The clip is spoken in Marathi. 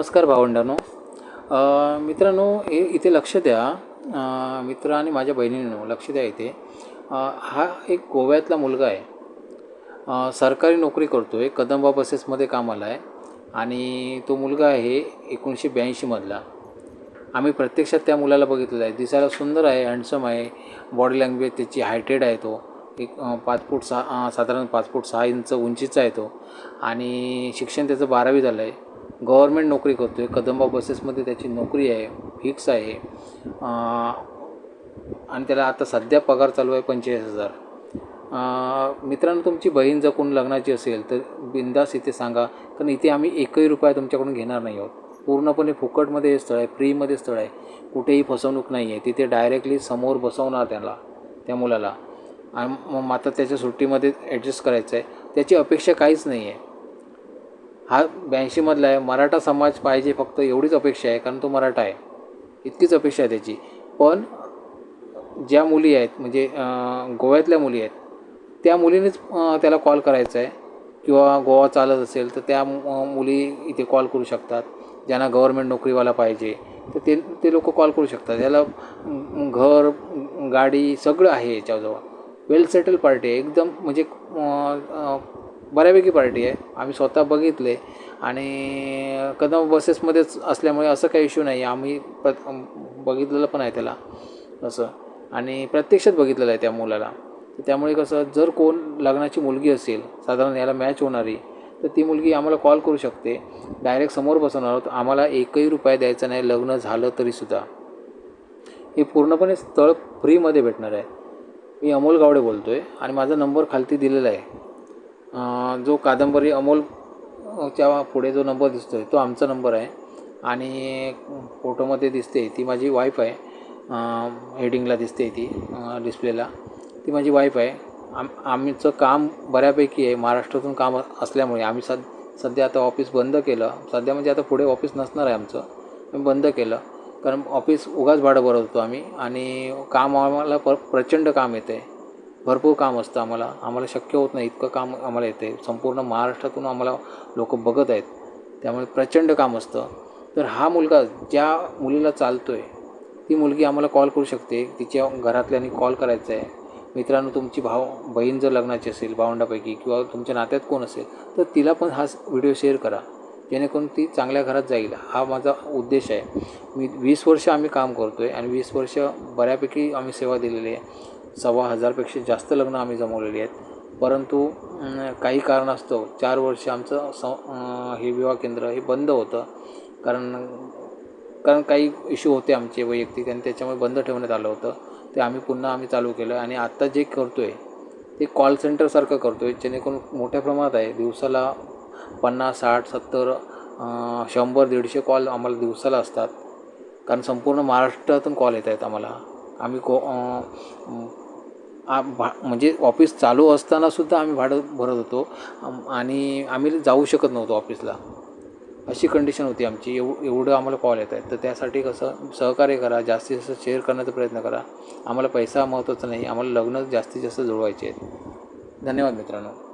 नमस्कार भावंडांनो. मित्रांनो हे इथे लक्ष द्या. मित्र आणि माझ्या बहिणींनो लक्ष द्या इथे. हा एक गोव्यातला मुलगा आहे. सरकारी नोकरी करतो आहे कदंबा बसेसमध्ये कामाला आहे आणि तो मुलगा आहे एकोणीसशे ब्याऐंशीमधला आम्ही प्रत्यक्षात त्या मुलाला बघितलेला आहे. दिसायला सुंदर आहे हँडसम आहे बॉडी लँग्वेज त्याची हायटेड आहे तो. एक पाच फूट सहा साधारण पाच फूट सहा इंच उंचीचा आहे तो. आणि शिक्षण त्याचं बारावी झालं आहे गव्हर्मेंट नोकरी करतो आहे कदंबा बसेसमध्ये त्याची नोकरी आहे फिक्स आहे. आणि त्याला आता सध्या पगार चालू आहे पंचेचाळीस हजार. मित्रांनो तुमची बहीण जर कोण लग्नाची असेल तर बिंदास इथे सांगा कारण इथे आम्ही एकही रुपया तुमच्याकडून घेणार नाही आहोत. पूर्णपणे फुकटमध्ये हे स्थळ आहे फ्रीमध्ये स्थळ आहे. कुठेही फसवणूक नाही आहे. तिथे डायरेक्टली समोर बसवणार त्याला त्या मुलाला. आणि मग मात्र त्याच्या सुट्टीमध्ये ॲडजस्ट करायचं आहे. त्याची अपेक्षा काहीच नाही आहे. हा ब्याऐंशीमधला आहे. मराठा समाज पाहिजे फक्त एवढीच अपेक्षा आहे कारण तो मराठा आहे. इतकीच अपेक्षा आहे त्याची. पण ज्या मुली आहेत म्हणजे गोव्यातल्या मुली आहेत त्या मुलीनेच त्याला कॉल करायचा आहे. किंवा गोवा चालत असेल तर त्या मुली इथे कॉल करू शकतात. ज्यांना गव्हर्मेंट नोकरीवाला पाहिजे तर ते ते लोक कॉल करू शकतात. याला घर गाडी सगळं आहे याच्याजवळ. वेल सेटल पार्टी आहे. एकदम म्हणजे बऱ्यापैकी पार्टी आहे. आम्ही स्वतः बघितले आणि कदम बसेसमध्येच असल्यामुळे असं काही इश्यू नाही आम्ही प्र बघितलेलं पण आहे त्याला असं. आणि प्रत्यक्षात बघितलेलं आहे त्या मुलाला. तर त्यामुळे कसं जर कोण लग्नाची मुलगी असेल साधारण याला मॅच होणारी तर ती मुलगी आम्हाला कॉल करू शकते. डायरेक्ट समोर बसवणार आहोत. आम्हाला एकही रुपया द्यायचा नाही लग्न झालं तरीसुद्धा हे पूर्णपणे स्थळ फ्रीमध्ये भेटणार आहे. मी अमोल गावडे बोलतो आहे आणि माझा नंबर खालती दिलेला आहे. जो कादंबरी अमोल च्या पुढे जो नंबर दिसतो आहे तो आमचा नंबर आहे. आणि फोटोमध्ये दिसते ती माझी वाईफ आहे. हेडिंगला दिसते ती डिस्प्लेला ती माझी वाईफ आहे. आम आमचं काम बऱ्यापैकी आहे. महाराष्ट्रातून काम असल्यामुळे आम्ही सद सध्या आता ऑफिस बंद केलं. सध्या म्हणजे आता पुढे ऑफिस नसणार आहे आमचं. आम्ही बंद केलं. कारण ऑफिस उगाच भाडं भरत होतो आम्ही. आणि काम आम्हाला पर प्रचंड काम येतं आहे भरपूर काम असतं आम्हाला. आम्हाला शक्य होत नाही इतकं काम आम्हाला येतं. आहे संपूर्ण महाराष्ट्रातून आम्हाला लोक बघत आहेत. त्यामुळे प्रचंड काम असतं. तर हा मुलगा ज्या मुलीला चालतो आहे ती मुलगी आम्हाला कॉल करू शकते. तिच्या घरातल्यानी कॉल करायचा आहे. मित्रांनो तुमची भाव बहीण जर लग्नाची असेल भावंडापैकी किंवा तुमच्या नात्यात कोण असेल तर तिला पण हा व्हिडिओ शेअर करा. जेणेकरून ती चांगल्या घरात जाईल. हा माझा उद्देश आहे. मी वीस वर्ष आम्ही काम करतो आहे आणि वीस वर्ष बऱ्यापैकी आम्ही सेवा दिलेली आहे. सव्वा हजारपेक्षा जास्त लग्न आम्ही जमवलेली आहेत. परंतु काही कारणास्तव चार वर्ष आमचं स हे विवाह केंद्र हे बंद होतं. कारण कारण काही इश्यू होते आमचे वैयक्तिक आणि त्याच्यामुळे बंद ठेवण्यात आलं होतं. ते आम्ही पुन्हा आम्ही चालू केलं आणि आत्ता जे करतो आहे ते कॉल सेंटरसारखं करतो आहे जेणेकरून मोठ्या प्रमाणात आहे. दिवसाला पन्नास साठ सत्तर शंभर दीडशे कॉल आम्हाला दिवसाला असतात. कारण संपूर्ण महाराष्ट्रातून कॉल येत आहेत आम्हाला. आम्ही को आ- भा म्हणजे ऑफिस चालू असतानासुद्धा आम्ही भाडं भरत होतो. आणि आम्ही जाऊ शकत नव्हतो ऑफिसला अशी कंडिशन होती आमची. एव एवढं आम्हाला कॉल येत आहेत. तर त्यासाठी कसं सहकार्य करा. जास्तीत जास्त शेअर करण्याचा प्रयत्न करा. आम्हाला पैसा महत्त्वाचा नाही. आम्हाला लग्न जास्तीत जास्त जुळवायचे आहेत. धन्यवाद मित्रांनो.